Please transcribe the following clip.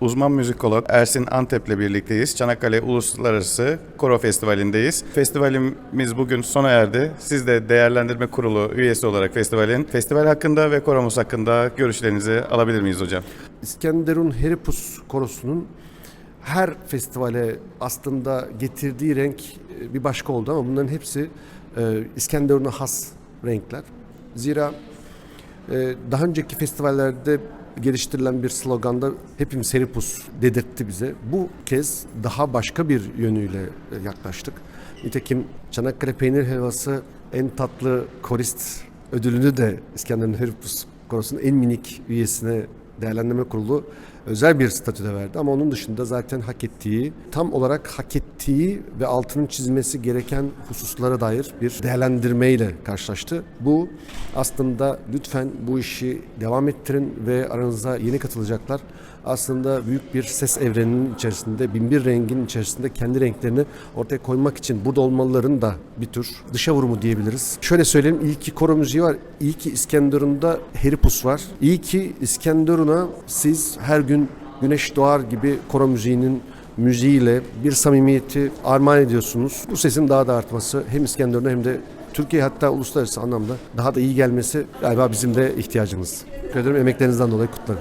uzman müzikolog Ersin Antep'le birlikteyiz. Çanakkale Uluslararası Koro Festivali'ndeyiz. Festivalimiz bugün sona erdi. Siz de değerlendirme kurulu üyesi olarak festivalin festival hakkında ve koromuz hakkında görüşlerinizi alabilir miyiz hocam? İskenderun Heripus Korosu'nun her festivale aslında getirdiği renk e, bir başka oldu ama bunların hepsi e, İskenderun'a has renkler. Zira daha önceki festivallerde geliştirilen bir sloganda hepimiz Heripus dedirtti bize. Bu kez daha başka bir yönüyle e, yaklaştık. Nitekim Çanakkale Peynir Helvası en tatlı korist ödülünü de İskenderun Heripus Korosu'nun en minik üyesine değerlendirme kurulu özel bir statüde verdi ama onun dışında zaten hak ettiği, tam olarak hak ettiği ve altının çizmesi gereken hususlara dair bir değerlendirmeyle karşılaştı. Bu aslında lütfen bu işi devam ettirin ve aranıza yeni katılacaklar. Aslında büyük bir ses evreninin içerisinde, binbir rengin içerisinde kendi renklerini ortaya koymak için burada olmalıların da bir tür dışa vurumu diyebiliriz. Şöyle söyleyeyim, iyi ki koro müziği var, iyi ki İskenderun'da Heripus var. İyi ki İskenderun'a siz her gün güneş doğar gibi koro müziğinin müziğiyle bir samimiyeti armağan ediyorsunuz. Bu sesin daha da artması hem İskenderun'a hem de Türkiye hatta uluslararası anlamda daha da iyi gelmesi galiba bizim de ihtiyacımız. Teşekkür ederim. Emeklerinizden dolayı kutlarım.